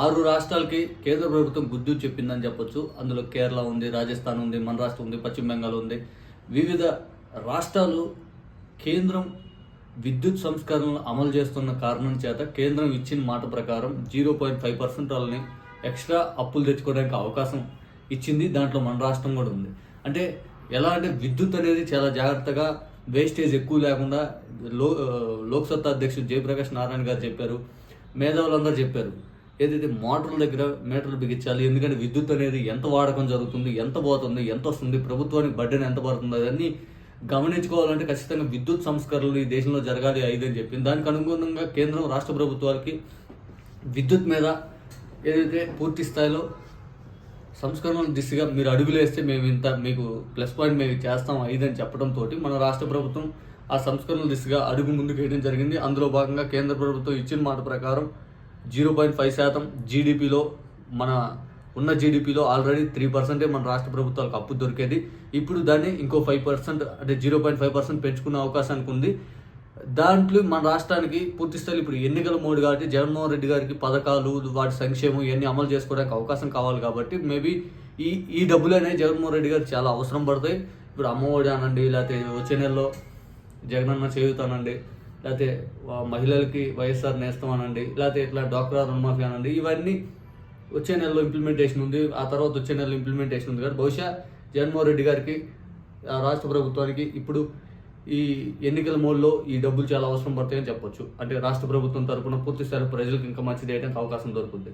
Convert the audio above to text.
ఆరు రాష్ట్రాలకి కేంద్ర ప్రభుత్వం గుద్దు చెప్పిందని చెప్పొచ్చు. అందులో కేరళ ఉంది రాజస్థాన్ ఉంది మన రాష్ట్రం ఉంది పశ్చిమ బెంగాల్ ఉంది. వివిధ రాష్ట్రాలు కేంద్రం విద్యుత్ సంస్కరణలు అమలు చేస్తున్న కారణం చేత కేంద్రం ఇచ్చిన మాట ప్రకారం జీరో పాయింట్ ఫైవ్ పర్సెంట్ వాళ్ళని ఎక్స్ట్రా అప్పులు తెచ్చుకోవడానికి అవకాశం ఇచ్చింది. దాంట్లో మన రాష్ట్రం కూడా ఉంది. అంటే ఎలా అంటే విద్యుత్ అనేది చాలా జాగ్రత్తగా వేస్టేజ్ ఎక్కువ లేకుండా లో లోక్సత్తా అధ్యక్షుడు జయప్రకాష్ నారాయణ గారు చెప్పారు. మేధావులందరూ చెప్పారు. ఏదైతే మోటార్ల దగ్గర మీటర్లు బిగించాలి ఎందుకంటే విద్యుత్ అనేది ఎంత వాడకం జరుగుతుంది ఎంత పోతుంది ఎంత వస్తుంది ప్రభుత్వానికి బడ్డెన్ ఎంత పడుతుంది అవన్నీ గమనించుకోవాలంటే ఖచ్చితంగా విద్యుత్ సంస్కరణలు ఈ దేశంలో జరగాలి ఐదు అని చెప్పింది దానికి అనుగుణంగా కేంద్రం రాష్ట్ర ప్రభుత్వాలకి విద్యుత్ మీద ఏదైతే పూర్తి స్థాయిలో సంస్కరణల దిశగా మీరు అడుగులు వేస్తే మేము ఇంత మీకు ప్లస్ పాయింట్ మేము చేస్తాం ఐదు అని చెప్పడంతో మన రాష్ట్ర ప్రభుత్వం ఆ సంస్కరణల దిశగా అడుగు ముందుకు వేయడం జరిగింది. అందులో భాగంగా కేంద్ర ప్రభుత్వం ఇచ్చిన మాట ప్రకారం జీరో పాయింట్ ఫైవ్ శాతం జీడిపిలో మన ఉన్న జీడిపిలో ఆల్రెడీ త్రీ పర్సెంటే మన రాష్ట్ర ప్రభుత్వాలకు అప్పు దొరికేది. ఇప్పుడు దాన్ని ఇంకో ఫైవ్ పర్సెంట్ అంటే జీరో పాయింట్ ఫైవ్ పర్సెంట్ పెంచుకునే అవకాశానికి ఉంది. దాంట్లో మన రాష్ట్రానికి పూర్తి స్థాయి ఇప్పుడు ఎన్నికల మోడ్ కాబట్టి జగన్మోహన్ రెడ్డి గారికి పథకాలు వాటి సంక్షేమం ఇవన్నీ అమలు చేసుకోవడానికి అవకాశం కావాలి కాబట్టి మేబీ ఈ ఈ డబ్బులు అనేవి జగన్మోహన్ రెడ్డి గారికి చాలా అవసరం పడతాయి. ఇప్పుడు అమ్మఒడి అనండి లేకపోతే వచ్చే నెలలో జగనన్న చేయుతానండి లేకపోతే మహిళలకి వైఎస్ఆర్ నేస్తం అనండి లేకపోతే ఇట్లా డాక్టర్ రుణమాఫీ అనండి ఇవన్నీ వచ్చే నెలలో ఇంప్లిమెంటేషన్ ఉంది. ఆ తర్వాత వచ్చే నెలలో ఇంప్లిమెంటేషన్ ఉంది కాబట్టి బహుశా జగన్మోహన్ రెడ్డి గారికి ఆ రాష్ట్ర ప్రభుత్వానికి ఇప్పుడు ఈ ఎన్నికల మోడ్లో ఈ డబ్బులు చాలా అవసరం పడతాయని చెప్పొచ్చు. అంటే రాష్ట్ర ప్రభుత్వం తరపున పూర్తిస్థాయి ప్రజలకు ఇంకా మంచిది చేయడానికి అవకాశం దొరుకుతుంది.